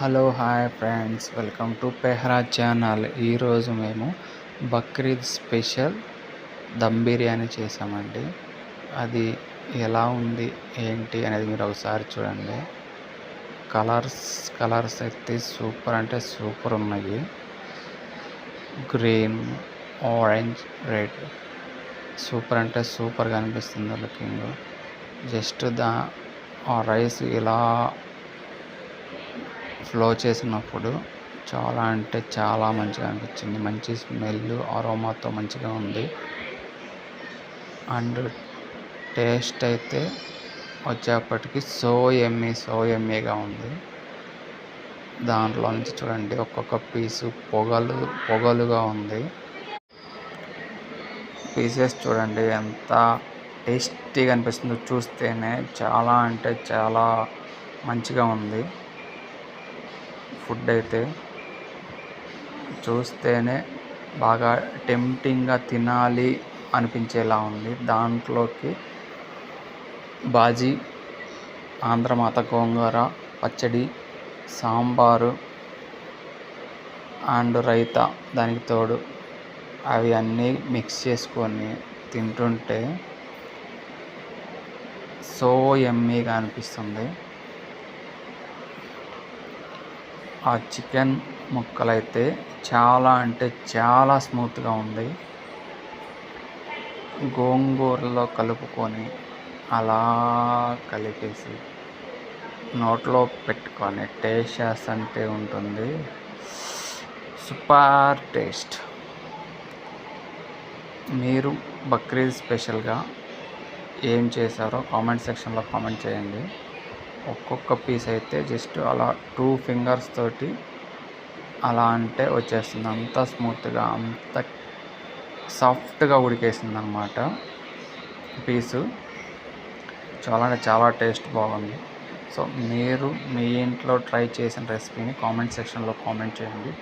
Hello hi friends. Welcome to Pehra channel. ఈరోజు మేము Bakrid special dum biryani చేసామండి. అది ఎలా ఉంది ఏంటి అనేది మీరు ఒకసారి చూడండి. కలర్స్ కలర్స్ అయితే సూపర్ అంటే సూపర్ ఉన్నాయి. Green orange red. సూపర్ అంటే సూపర్గా అనిపిస్తుంది లుకింగ్. జస్ట్ దా ఆ రైస్ ఇలా ఫ్లో చేసినప్పుడు చాలా అంటే చాలా మంచిగా అనిపించింది. మంచి స్మెల్ అరోమాతో మంచిగా ఉంది. అండ్ టేస్ట్ అయితే వచ్చేప్పటికి సో ఎమ్మీ సో ఎమ్మీగా ఉంది. దాంట్లో నుంచి చూడండి ఒక్కొక్క పీసు పొగలు పొగలుగా ఉంది. పీసెస్ చూడండి ఎంత టేస్టీగా అనిపిస్తుందో చూస్తేనే చాలా అంటే చాలా మంచిగా ఉంది. ఫుడ్ అయితే చూస్తేనే బాగా టెంప్టింగ్గా తినాలి అనిపించేలా ఉంది. దాంట్లోకి బాజీ ఆంధ్రమాత గోంగూర పచ్చడి సాంబారు అండ్ రైతా దానికి తోడు అవి అన్నీ మిక్స్ చేసుకొని తింటుంటే సో ఎమ్మీగా అనిపిస్తుంది. ఆ చికెన్ ముక్కలైతే చాలా అంటే చాలా స్మూత్గా ఉంది. గోంగూరలో కలుపుకొని అలా కలిపేసి నోట్లో పెట్టుకొని టేస్ట్ చేస్తుంటే ఉంటుంది. Super taste. మీరు బక్రీద్ స్పెషల్గా ఏం చేశారో కామెంట్ సెక్షన్లో కామెంట్ చేయండి. ఒక్కొక్క పీస్ అయితే జస్ట్ అలా టూ ఫింగర్స్ తోటి అలా అంటే వచ్చేస్తుంది. అంత స్మూత్గా అంత సాఫ్ట్గా ఉడికేసింది అనమాట పీసు చాలా అంటే చాలా టేస్ట్ బాగుంది. సో మీరు మీ ఇంట్లో ట్రై చేసిన రెసిపీని కామెంట్ సెక్షన్లో కామెంట్ చేయండి.